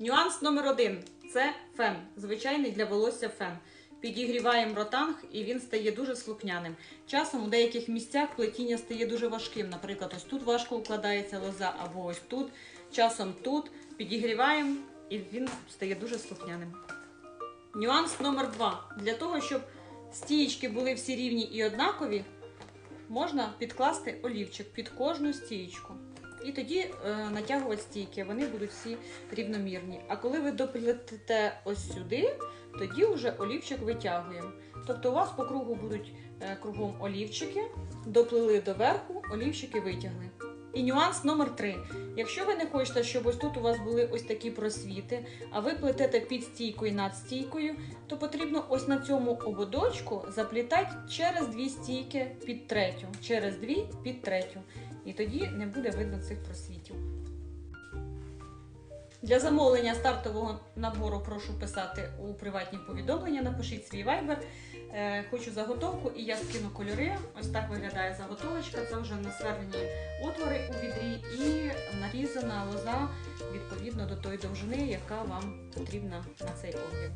Нюанс номер один це фен. Звичайний для волосся фен. Підігріваємо ротанг і він стає дуже слухняним. Часом у деяких місцях плетіння стає дуже важким. Наприклад, ось тут важко укладається лоза, або ось тут, часом тут. Підігріваємо і він стає дуже слухняним. Нюанс номер два. Для того, щоб стієчки були всі рівні і однакові, можна підкласти олівчик під кожну стієчку. І тоді е, натягувати стійки, вони будуть всі рівномірні. А коли ви доплетете ось сюди, тоді вже олівчик витягуємо. Тобто у вас по кругу будуть е, кругом олівчики, доплели до верху, олівчики витягли. І нюанс номер три. Якщо ви не хочете, щоб ось тут у вас були ось такі просвіти, а ви плетете під стійкою і над стійкою, то потрібно ось на цьому ободочку заплітати через дві стійки під третю, через дві під третю. І тоді не буде видно цих просвітів. Для замовлення стартового набору прошу писати у приватні повідомлення, напишіть свій вайбер. Хочу заготовку і я скину кольори. Ось так виглядає заготовочка. Це вже насверлені отвори у відрі і нарізана лоза відповідно до тої довжини, яка вам потрібна на цей огляд.